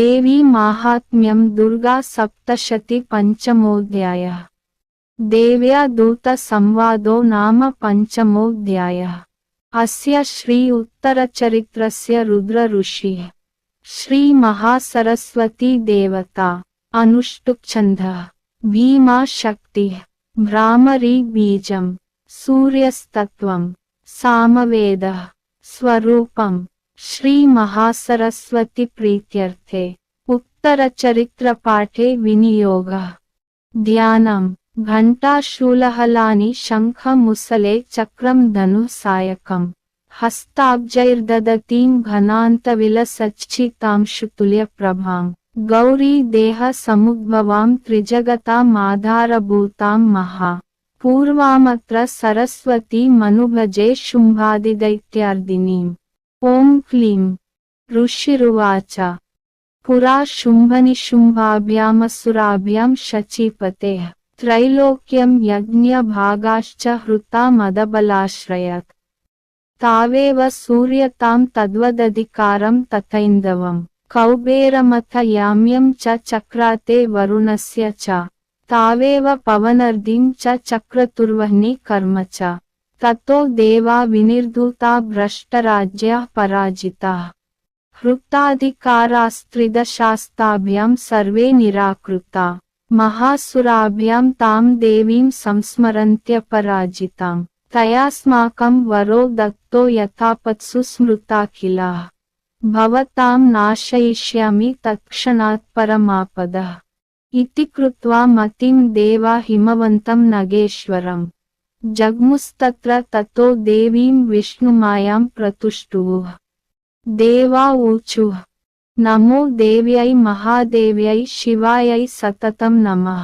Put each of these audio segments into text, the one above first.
देवी महात्म्यम दुर्गा सप्तशती पंचमोध्याय देव्या दूत संवादो नाम पंचमोध्याय अस्य उत्तरचरित्रस्य रुद्र ऋषि श्री महासरस्वती देवता अनुष्टुछंद भीमा शक्ति। भ्रामरी बीजम। सूर्यस्तत्व सामवेद। स्वरूपम। श्री महासरस्वती प्रीत्यर्थे उत्तरचरित्रपाठे विनियोगः। ध्यानम्। घण्टाशूलहलानि शङ्खमुसले चक्रं धनुसायकम्। हस्ताब्जैर्ददतीं प्रभा गौरी देहसमुद्भवां त्रिजगतामाधारभूतां महा। पूर्वामत्र सरस्वती मनुभजे शुम्भादिदैत्यार्दिनीम्। ॐ क्लीं ऋषिरुवाच पुरा शुम्भनिशुम्भाभ्यामसुराभ्यां शचीपतेः त्रैलोक्यं यज्ञभागाश्च हृता मदबलाश्रयत् तावेव सूर्यतां तद्वदधिकारं तथैन्दवम् कौबेरमथ याम्यं च चक्राते वरुणस्य च तावेव पवनर्दिं च चक्रतुर्वह्नि कर्म च ततो देवा विनिर्धूता भ्रष्टराज्याः पराजिताः। हृताधिकारास्त्रिदशास्ताभ्यां सर्वे निराकृता। महासुराभ्यां तां देवीं संस्मरन्त्यपराजिताम् तयास्माकं वरो दत्तो यथापत्सु स्मृता किलाः भवतां नाशयिष्यामि तत्क्षणात् परमापदः। इति कृत्वा मतिं देवा हिमवन्तं नगेश्वरम् जग्मुस्तत्र ततो देवीं विष्णुमायां प्रतुष्टुवुः देवा ऊचुः। नमो देव्यै महादेव्यै शिवायै सततं नमः।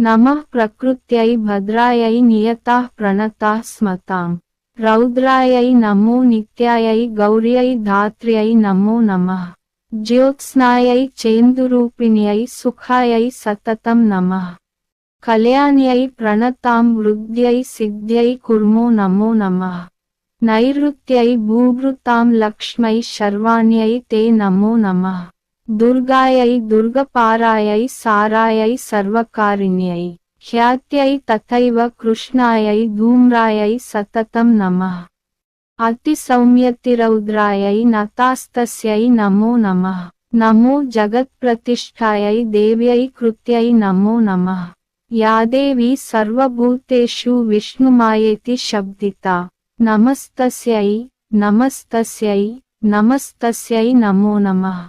नमः प्रकृत्यै भद्रायै नियताः प्रणताः स्मताम् रौद्रायै नमो नित्यायै गौर्यै धात्र्यै नमो नमः। ज्योत्स्नायै चेन्दुरूपिण्यै सुखायै सततं नमः। कल्याण्यै प्रणतां वृद्ध्यै सिद्ध्यै कुर्मो नमो नमः नैऋत्यै भूभृतां लक्ष्मै शर्वाण्यै ते नमो नमः दुर्गायै दुर्गपारायै सारायै सर्वकारिण्यै ख्यात्यै तथैव कृष्णायै धूम्रायै सततं नमः अतिसौम्यतिरौद्रायै नतास्तस्यै नमो नमः नमो जगत्प्रतिष्ठायै देव्यै कृत्यै नमो नमः యాదేవి సర్వభూతేషు విష్ణుమాయేతి శబ్దిత. నమస్తస్యై నమస్తస్యై నమస్తస్యై నమో నమ.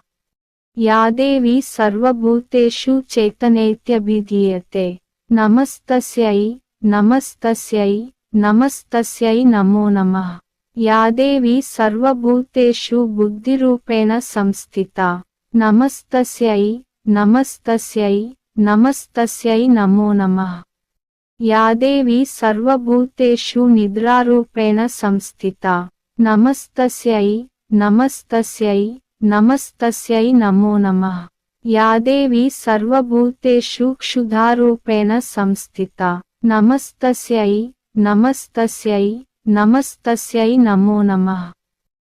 యాదేవి సర్వభూతేషు చైతనేత్యభిధీయతే నమస్తస్యై నమస్తస్యై నమస్తస్యై నమో నమ. యాదేవి సర్వభూతేషు బుద్ధిరూపేణ సంస్థిత. నమస్తస్యై నమస్తస్యై నమస్తస్యై నమో నమ. యాదేవి సర్వభూతేషు నిద్రారూపేణ సంస్థిత. నమస్తస్యై నమస్తస్యై నమస్తస్యై నమో నమః. యాదేవి సర్వభూతేషు క్షుధారూపేణ సంస్థిత. నమస్తస్యై నమస్తస్యై నమస్తస్యై నమో నమః.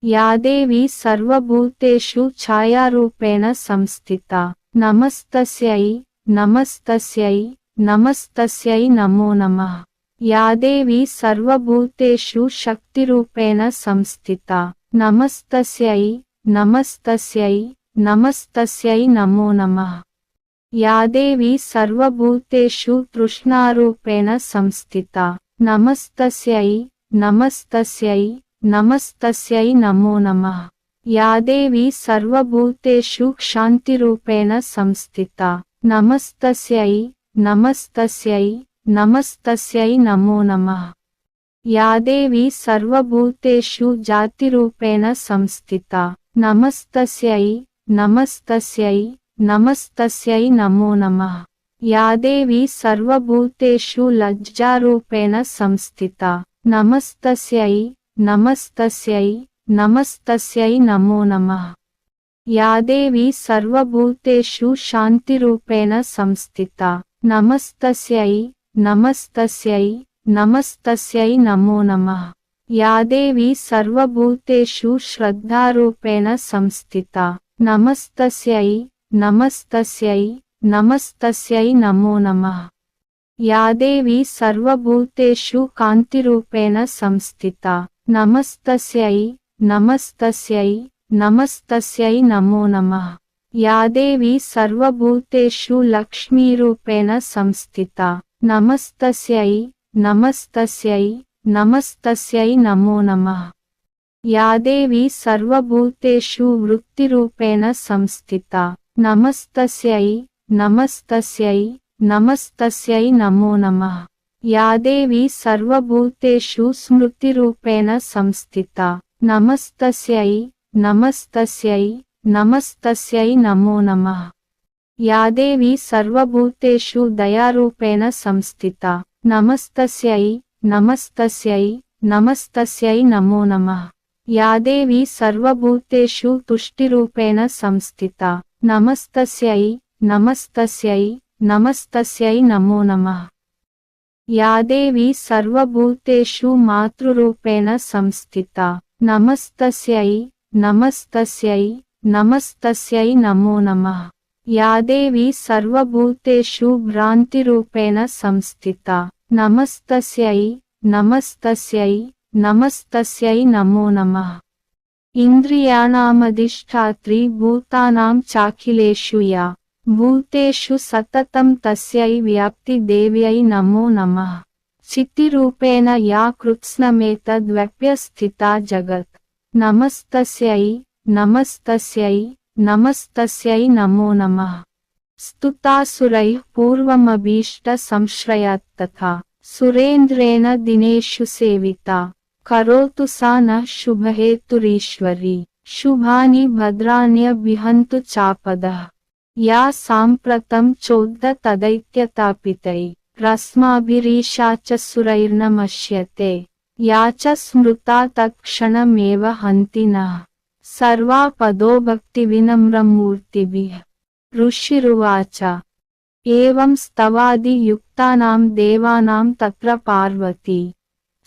యాదేవి సర్వభూతేషు ఛాయారూపేణ సంస్థిత. నమస్తస్యై నమస్తస్యై నమస్తస్యై నమో నమ. యాదేవి సర్వభూతేషు శక్తిరూపేణ సంస్థిత. నమస్తస్యై నమస్తస్యై నమస్తస్యై నమో నమ. యాదేవి సర్వభూతేషు తృష్ణారూపేణ సంస్థిత. నమస్తస్యై నమస్తస్యై నమస్తస్యై నమో నమ. యాదేవి సర్వభూతేషు క్షాంతిరూపేణ సంస్థిత. నమస్తస్యై నమస్తస్యై నమస్తస్యై నమో నమః. యాదేవి సర్వభూతేషు జాతిరూపేణ సంస్థిత. నమస్తస్యై నమస్తస్యై నమస్తస్యై నమో నమః. యాదేవి సర్వభూతేషు లజ్జారూపేణ సంస్థిత. నమస్తస్యై నమస్తస్యై నమస్తస్యై నమో నమః. యాదేవి సర్వభూతేషు శాంతిరూపేణ సంస్థిత. నమస్తస్యై నమస్తస్యై నమస్తస్యై నమో నమ. యాదేవి సర్వభూతేషు శ్రద్ధారూపేణ సంస్థిత. నమస్తస్యై నమస్తస్యై నమస్తస్యై నమో నమ. యాదేవి సర్వభూతేషు కాంతిరూపేణ సంస్థిత. నమస్తస్యై నమస్తస్యై నమస్తస్యై నమో నమ. యాదేవి సర్వభూతేషు లక్ష్మీరూపేణ సంస్థిత. నమస్తస్యై నమస్తస్యై నమస్తస్యై నమో నమ. యాదేవి సర్వభూతేషు వృత్తిరూపేణ సంస్థిత. నమస్తస్యై నమస్తస్యై నమస్తస్యై నమో నమ. యాదేవి సర్వభూతేషు స్మృతిరూపేణ సంస్థిత. నమస్తస్యై నమస్తస్యై నమస్తస్యై నమో నమ. యాదేవి సర్వభూతేషు దయారూపేణ సంస్థిత. నమస్తస్యై నమస్తస్యై నమస్తస్యై నమో నమ. యాదేవి సర్వభూతేషు తుష్టిరూపేణ సంస్థిత. నమస్తస్యై నమస్తస్యై నమస్తస్యై నమో నమ. యాదేవి సర్వభూతేషు మాతృరూపేణ సంస్థిత. నమస్తస్యై నమస్తస్యై నమస్తస్యై నమో నమ. యాదేవి సర్వభూతేషు భ్రాంతిరూపేణ సంస్థిత. నమస్తస్యై నమస్తస్యై నమస్తస్యై నమో నమ. ఇంద్రియాణామధిష్టాత్రి భూతానాం చాఖిలేషు యా. భూతేషు సతతం తస్యై వ్యాప్తి దేవ్యై నమో నమ. చిత్తిరూపేణ యా కృత్స్నమేతద్వ్యప్యస్థితా జగత్. నమస్తస్యై నమస్తస్యై నమస్తస్యై నమో నమ స్తుతాసురై పూర్వమభీष्ट संश्रयात्तथा सुरेन्द्रेण दिनेषु सेविता करोतु सा न शुभहेतुरीश्वरी शुभानि भद्राण्यभिहन्तु चापदः या साम्प्रतं चोद्ध तदैत्यतापितै रस्माभिरीशा च सुरैर्नमश्यते या च स्मृता तत्क्षणमेव हन्ति नः सर्वापदो भक्तिविनम्रमूर्तिभिः ऋषिरुवाच एवं स्तवादियुक्तानां देवानां तत्र पार्वती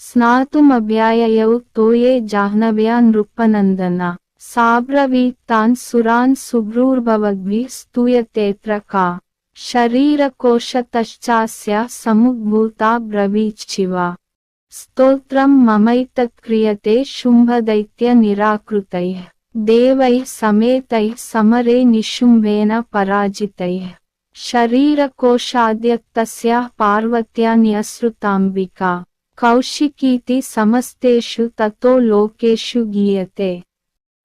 स्नातुमभ्याययौ तोये जाह्नव्या नृपनन्दना साब्रवीत्तान् सुरान् सुभ्रूर्भवद्भिः स्तूयतेऽत्र का शरीरकोशतश्चास्य समुद्भूता ब्रवीच्छिवा स्त्रोत्र ममतक्रियते शुंभ दैत्य निराकृत देव समेत समरे निशुम्भेन पराजितैः। शरीरकोशाद्यक्तस्याः पार्वत्या न्यसृतांबिका कौशिकीति समस्तेषु ततो लोकेशु गीयते।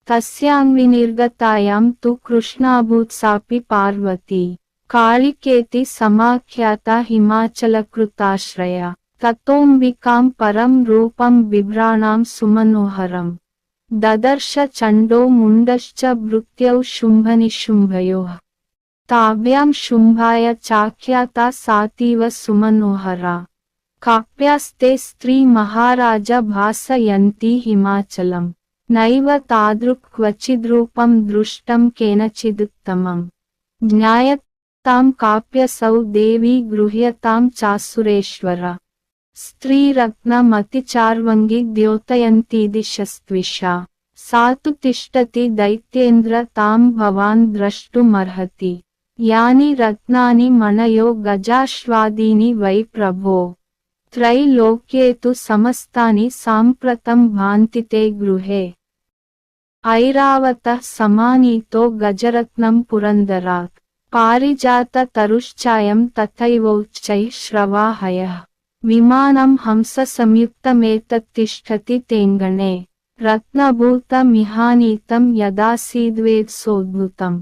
तस्यान्विनिर्गतायां तु कृष्णाभूत्सापि पार्वती, कालिकेति समाख्याता हिमाचलकृताश्रया। ततोऽम्बिकां परं रूपं बिभ्राणां सुमनोहरम् ददर्श चण्डो मुण्डश्च भृत्यौ शुम्भनिशुम्भयोः। ताभ्यां शुम्भाय चाख्याता सातीव सुमनोहरा। काप्यास्ते स्त्रीमहाराज भासयन्ती हिमाचलम्। नैव तादृक् क्वचिद्रूपं दृष्टं केनचिदुत्तमम्। ज्ञायतां काप्यसौ देवी गृह्यतां चासुरेश्वर। स्त्रीरत्नमतिचार्वङ्गि द्योतयन्ती दिशस्त्विषा सा तु तिष्ठति दैत्येन्द्र तां भवान् द्रष्टुमर्हति। यानि रत्नानि मणयो गजाश्वादीनि वै प्रभो। त्रैलोक्ये तु समस्तानि साम्प्रतं भान्ति ते गृहे। ऐरावतः समानीतो गजरत्नं पुरन्दरात्। पारिजाततरुश्चायं तथैवोच्चैः श्रवाहयः। विमानं हंससंयुक्तमेतत्तिष्ठति तेङ्गणे रत्नभूतमिहानीतं यदासीद्वेत्सोद्भुतम्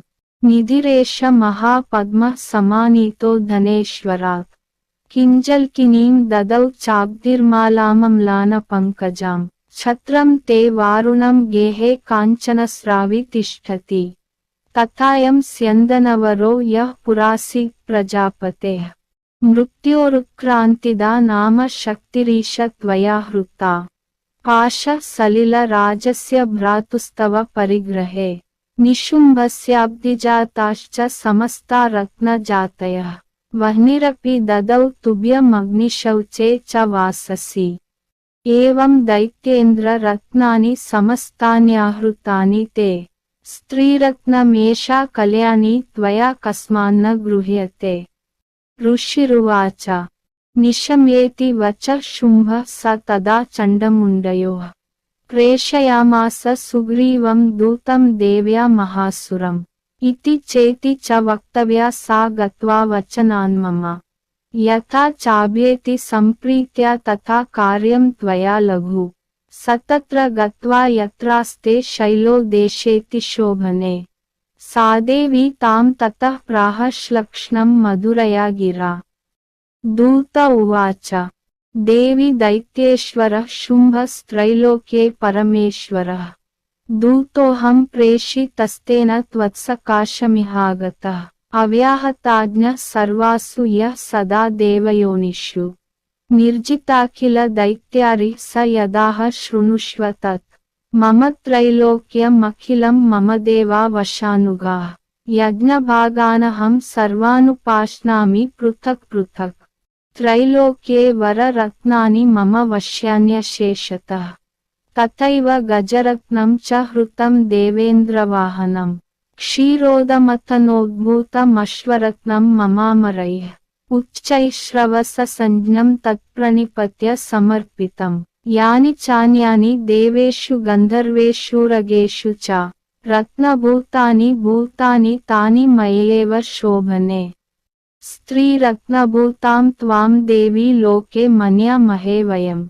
निधिरेष महापद्मः समानीतो धनेश्वरात्। किञ्जल्किनीं ददौ चाब्धिर्मालामम्लानपङ्कजाम् छत्रं ते वारुणं गेहे काञ्चनस्रावि तिष्ठति तथायं स्यन्दनवरो यः पुरासीत् प्रजापतेः। मृत्योरुत्क्रान्तिदा नाम शक्तिरीश त्वया हृता पाशः सलिलराजस्य भ्रातुस्तव परिग्रहे। निशुम्भस्याब्धिजाताश्च समस्ता रत्नजातयः। वह्निरपि ददौ तुभ्यमग्निशौचे च वाससि। एवं दैत्येन्द्र रत्नानि समस्तान्याहृतानि ते। स्त्रीरत्नमेषा कल्याणी त्वया कस्मान्न गृह्यते। ऋषिरुवाच निशम्येति वच शुम्भः स तदा चण्डमुण्डयोः। प्रेषयामास सुग्रीवं दूतं देव्या महासुरम्। इति चेति च वक्तव्या सा गत्वा वचनान्मम। यथा चाभ्येति सम्प्रीत्या तथा कार्यं त्वया लघु। सतत्र गत्वा यत्रास्ते शैलो देशेति शोभने। ಸಾದೇವಿ ತಾಂ ತತಃ ಪ್ರಾಹಶ್ಲಕ್ಷ್ಣಂ ಮಧುರಯಾಗಿರ ದೂತ ಉಚ ದೇವಿ ದೈತ್ಯೇಶ್ವರ ಶುಂಭಸ್ತ್ರೈಲೋಕ್ಯೆ ಪರಮೇಶ್ವರ ದೂತೋಹಂ ಪ್ರೇಷಿ ತಸ್ತೇನ ತ್ವತ್ಸಕಾಶಮಿಹಾಗತ ಅವ್ಯಾಹತಾಜ್ಞ ಸರ್ವಾಸು ಯ ಸದಾ ದೇವಯೋನಿಷು ನಿರ್ಜಿತಾಖಿಲ ದೈತ್ಯಾರಿ ಸ ಯದಾಹ ಶೃಣುಷ್ವ ತತ್ मम त्रैलोक्यमखिलं मम देवा वशानुगाः। यज्ञभागानहं सर्वानुपाश्नामि पृथक् पृथक्। त्रैलोक्ये वररत्नानि मम वश्यान्यशेषतः। तथैव गजरत्नं च हृतं देवेन्द्रवाहनम् क्षीरोदमथनोद्भूतमश्वरत्नं ममामरैः। उच्चैश्रवससञ्ज्ञं तत्प्रणिपत्य समर्पितम्। यानि चान्यानि देवेषु गन्धर्वेषुरगेषु च। रत्नभूतानि भूतानि तानि मयैव शोभने। स्त्रीरत्नभूतां त्वां देवी लोके मन्यामहे वयम्।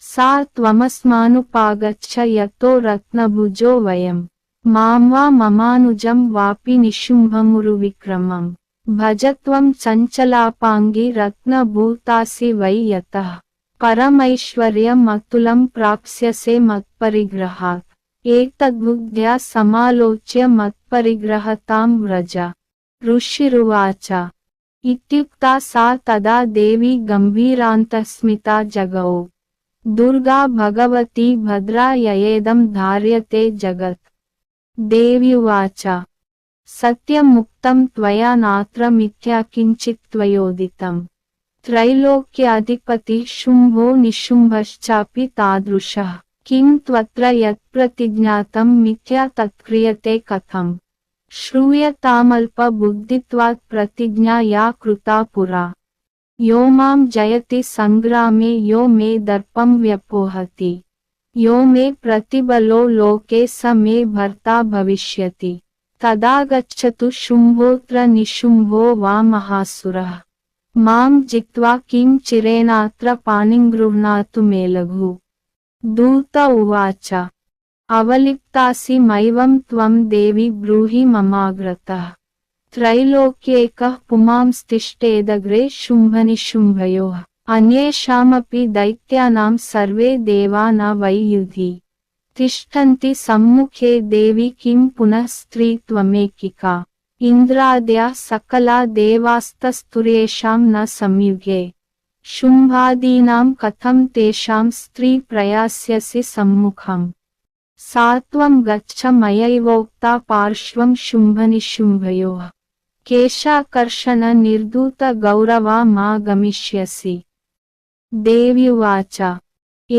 सा त्वमस्मानुपागच्छ यतो रत्नभुजो वयम्। माँ वा ममानुजं वापि निशुम्भमुरुविक्रमम्। भज त्वं चञ्चलापाङ्गी रत्नभूतासि वै यतः। परमैश्वर्यमतुलं प्राप्स्यसे मत्परिग्रहात् एतद्बुद्ध्या समालोच्य मत्परिग्रहतां व्रज। ऋषिरुवाच। इत्युक्ता सा तदा देवी गम्भीरान्तस्मिता जगौ। दुर्गा भगवती भद्रा ययेदं धार्यते जगत्। देव्युवाच। सत्यमुक्तं त्वया नात्र मिथ्या किञ्चित् त्वयोदितम्। त्रैलोक्याधिपति शुम्भो निशुम्भश्चापि तादृशः किं त्वत्र यत्प्रतिज्ञातं मिथ्या तत्क्रियते कथम्? श्रूयतामल्पबुद्धित्वात् प्रतिज्ञा या कृता पुरा। यो माँ जयति सङ्ग्रामे यो मे दर्पं व्यपोहति। यो मे प्रतिबलो लोके स मे भर्ता भविष्यति। तदा गच्छतु शुम्भोऽत्र निशुम्भो वा महासुरः माँ जित्वा किं चिरेणात्र पाणिङ्गृह्णातु मे लघु। दूत उवाच। अवलिप्तासि मैवं त्वं देवि ब्रूहि ममाग्रतः। त्रैलोक्येकः पुमांस्तिष्ठेदग्रे शुम्भनिशुम्भयोः अन्येषामपि दैत्यानां सर्वे देवा न वै युधि तिष्ठन्ति सम्मुखे देवि किं पुनः स्त्री त्वमेकिका। इन्द्राद्या सकला देवास्तस्तुर्येषां न संयुगे शुम्भादीनां कथं तेषां स्त्री प्रयास्यसि सम्मुखम् सा त्वं गच्छ मयैवोक्ता पार्श्वं केशाकर्षण निर्धूत गौरवा मा गमिष्यसि देव्युवाच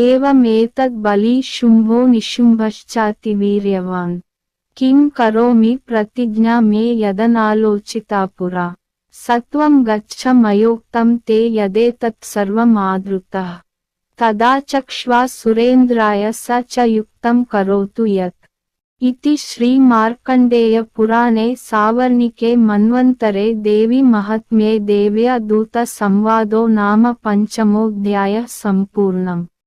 एवमेतद्बली शुम्भो निशुम्भश्चातिवीर्यवान् किं करोमि प्रतिज्ञा मे यदनालोचिता पुरा सत्वं गच्छ मयोक्तं ते यदेतत् सर्वमादृतः। तदा चक्ष्वा सुरेन्द्राय स च युक्तं करोतु यत्। इति श्रीमार्कण्डेयपुराणे सावर्णिके मन्वन्तरे देवी महात्म्ये देव्या दूतसंवादो नाम पञ्चमोऽध्यायः सम्पूर्णम्